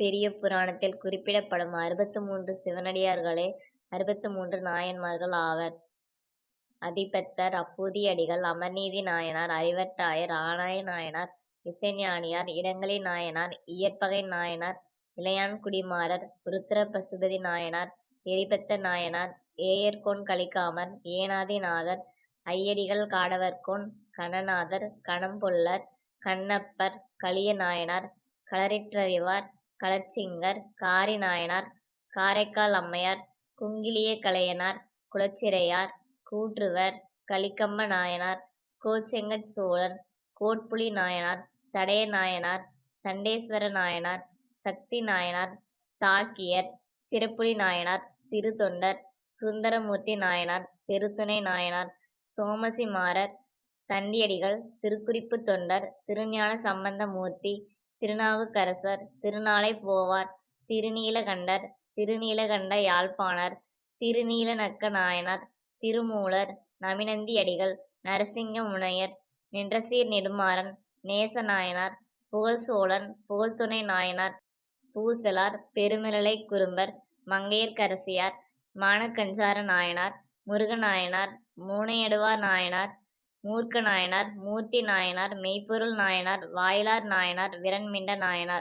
பெரிய புராணத்தில் குறிப்பிடப்படும் அறுபத்து மூன்று சிவனடியார்களே அறுபத்து மூன்று நாயன்மார்கள் ஆவர். அதிபத்தர், அப்பூதியடிகள், அமர்நீதி நாயனார், அறிவட்டாயர், ஆனாய நாயனார், இசைஞானியார், இடங்கழி நாயனார், இயற்பகை நாயனார், இளையான்குடிமாறர், உருத்திர பசுபதி நாயனார், எரிபத்த நாயனார், ஏயர்கோன் கலிக்காமர், ஏனாதி நாதர், ஐயடிகள் காடவர்கோன் கணநாதர், கணம்பொல்லர், கண்ணப்பர், கலிய நாயனார், களரிற்றறிவார், களச்சிங்கர், காரி நாயனார், காரைக்கால் அம்மையார், குங்கிலிய கலையனார், குலச்சிறையார், கூற்றுவர், கலிகம்ப நாயனார், கோச்செங்கட் சோழன், கோட்புலி நாயனார், சடைய நாயனார், சண்டேஸ்வர நாயனார், சக்தி நாயனார், சாக்கியர், சிறப்புலி நாயனார், சிறுத்தொண்டர், சுந்தரமூர்த்தி நாயனார், செருத்துணை நாயனார், சோமசிமாறர், தண்டியடிகள், திருக்குறிப்பு தொண்டர், திருஞான சம்பந்த மூர்த்தி, திருநாவுக்கரசர், திருநாளை போவார், திருநீலகண்டர், திருநீலகண்ட யாழ்ப்பாணர், திருநீலநக்க நாயனார், திருமூலர், நமிநந்தியடிகள், நரசிங்க முனையர், நின்றசீர் நெடுமாறன், நேச நாயனார், புகழ்ச்சோழன், புகழ்த்துணை நாயனார், பூசலார், பெருமிழலை குறும்பர், மங்கையர்க்கரசியார், மானக்கஞ்சார நாயனார், முருகநாயனார் நாயனார், மூனையடுவார் நாயனார், மூர்க்க நாயனார், மூர்த்தி நாயனார், மெய்ப்பொருள் நாயனார், வாயிலார் நாயனார், விரண்மிண்ட நாயனார்.